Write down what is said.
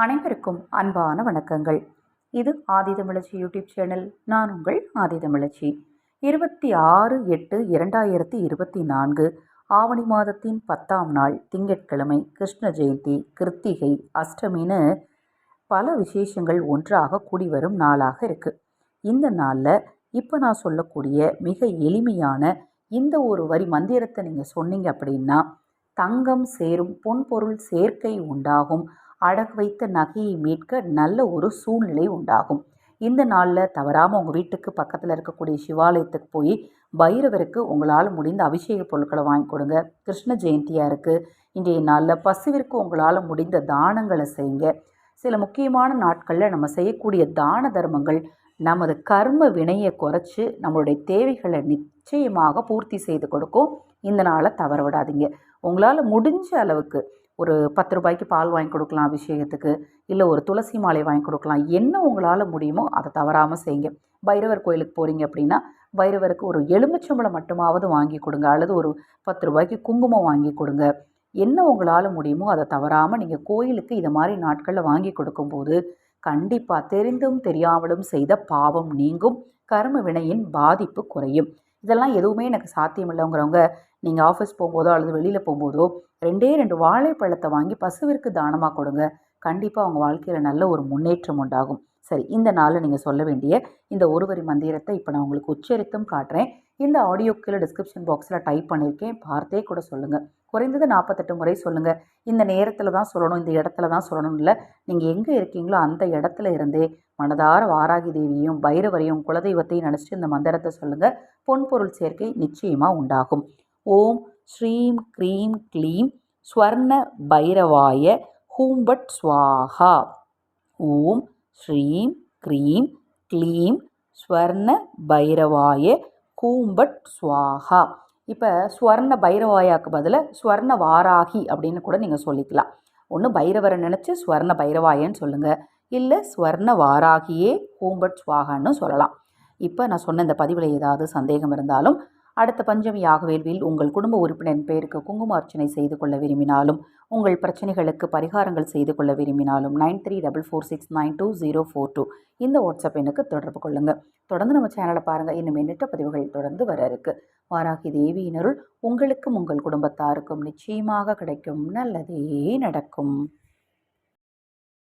அனைவருக்கும் அன்பான வணக்கங்கள். இது ஆதிதமிழச்சி யூடியூப் சேனல். நான் உங்கள் ஆதிதமிழச்சி இருபத்தி ஆறு எட்டு இரண்டாயிரத்தி இருபத்தி நான்கு ஆவணி மாதத்தின் பத்தாம் நாள் திங்கட்கிழமை கிருஷ்ண ஜெயந்தி கிருத்திகை அஷ்டமின்னு பல விசேஷங்கள் ஒன்றாக கூடி வரும் நாளாக இருக்குது இந்த நாளில் இப்போ நான் சொல்லக்கூடிய மிக எளிமையான இந்த ஒரு வரி மந்திரத்தை நீங்கள் சொன்னீங்க அப்படின்னா தங்கம் சேரும் பொன்பொருள் சேர்க்கை உண்டாகும் அடகு வைத்த நகையை மீட்க நல்ல ஒரு சூழ்நிலை உண்டாகும். இந்த நாளில் தவறாமல் உங்கள் வீட்டுக்கு பக்கத்தில் இருக்கக்கூடிய சிவாலயத்துக்கு போய் பைரவருக்கு உங்களால் முடிந்த அபிஷேக பொருட்களை வாங்கி கொடுங்க. கிருஷ்ண ஜெயந்தியாக இருக்குது இன்றைய நாளில் பசுவிற்கு உங்களால் முடிந்த தானங்களை செய்யுங்க. சில முக்கியமான நாட்களில் நம்ம செய்யக்கூடிய தான தர்மங்கள் நமது கர்ம வினையை குறைச்சி நம்மளுடைய தேவைகளை நிச்சயமாக பூர்த்தி செய்து கொடுக்கும். இந்த நாளை தவற விடாதீங்க உங்களால் முடிஞ்ச அளவுக்கு ஒரு பத்து ரூபாய்க்கு பால் வாங்கி கொடுக்கலாம் அபிஷேகத்துக்கு இல்லை ஒரு துளசி மாலை வாங்கி கொடுக்கலாம். என்ன உங்களால் முடியுமோ அதை தவறாமல் செய்யுங்க. பைரவர் கோயிலுக்கு போகிறீங்க அப்படின்னா பைரவருக்கு ஒரு எலுமிச்சம்பழம் மட்டுமாவது வாங்கி கொடுங்க. அல்லது ஒரு பத்து ரூபாய்க்கு குங்குமம் வாங்கி கொடுங்க. என்ன உங்களால் முடியுமோ அதை தவறாமல் நீங்கள் கோயிலுக்கு இதை மாதிரி நாட்களில் வாங்கி கொடுக்கும்போது கண்டிப்பாக தெரிந்தும் தெரியாமலும் செய்த பாவம் நீங்கும். கர்ம வினையின் பாதிப்பு குறையும். இதெல்லாம் எதுவுமே எனக்கு சாத்தியமில்லைங்கிறவங்க நீங்கள் ஆஃபீஸ் போகும்போதோ அல்லது வெளியில் போகும்போதோ ரெண்டே ரெண்டு வாழைப்பழத்தை வாங்கி பசுவிற்கு தானமாக கொடுங்க. கண்டிப்பாக அவங்க வாழ்க்கையில் நல்ல ஒரு முன்னேற்றம் உண்டாகும். சரி இந்த நாளில் நீங்கள் சொல்ல வேண்டிய இந்த ஒரு வரி மந்திரத்தை இப்போ நான் உங்களுக்கு உச்சரித்தும் காட்டுறேன். இந்த ஆடியோ கீழே டிஸ்கிரிப்ஷன் பாக்ஸில் டைப் பண்ணியிருக்கேன். பார்த்தே கூட சொல்லுங்கள் குறைந்தது நாற்பத்தெட்டு முறை சொல்லுங்கள் இந்த நேரத்தில் தான் சொல்லணும் இந்த இடத்துல தான் சொல்லணும் இல்லை. நீங்கள் எங்கே இருக்கீங்களோ அந்த இடத்துல இருந்தே மனதார வாராகி தேவியும் பைரவரையும் குலதெய்வத்தையும் நினச்சிட்டு இந்த மந்திரத்தை சொல்லுங்கள் பொன்பொருள் சேர்க்கை நிச்சயமாக உண்டாகும். ஓம் ஸ்ரீம் க்ரீம் க்ளீம் ஸ்வர்ண பைரவாய ஹூம்பட் ஸ்வாஹா. ஓம் ஸ்ரீம் க்ரீம் க்ளீம் ஸ்வர்ண பைரவாய கூம்பட் சுவாகா. இப்போ ஸ்வர்ண பைரவாயாக்கு பதிலாக ஸ்வர்ண வாராகி அப்படின்னு கூட நீங்கள் சொல்லிக்கலாம். ஒன்று பைரவரை நினச்சி ஸ்வர்ண பைரவாயன்னு சொல்லுங்கள் இல்லை ஸ்வர்ண வாராகியே கூம்பட் ஸ்வாகான்னு சொல்லலாம். இப்போ நான் சொன்ன இந்த பதிவில் ஏதாவது சந்தேகம் இருந்தாலும் அடுத்த பஞ்சமி யாகவேள்வியில் உங்கள் குடும்ப உறுப்பினரின் பெயருக்கு குங்கும அர்ச்சனை செய்து கொள்ள விரும்பினாலும் உங்கள் பிரச்சனைகளுக்கு பரிகாரங்கள் செய்து கொள்ள விரும்பினாலும் nine three double four six nine two zero four two இந்த வாட்ஸ்அப் எண்ணுக்கு தொடர்பு கொள்ளுங்கள் தொடர்ந்து நம்ம சேனலை பாருங்கள் இன்னும் எண்ணற்ற பதிவுகள் தொடர்ந்து வர இருக்கு. வாராகி தேவியினருள் உங்களுக்கும் உங்கள் குடும்பத்தாருக்கும் நிச்சயமாக கிடைக்கும். நல்லதே நடக்கும்.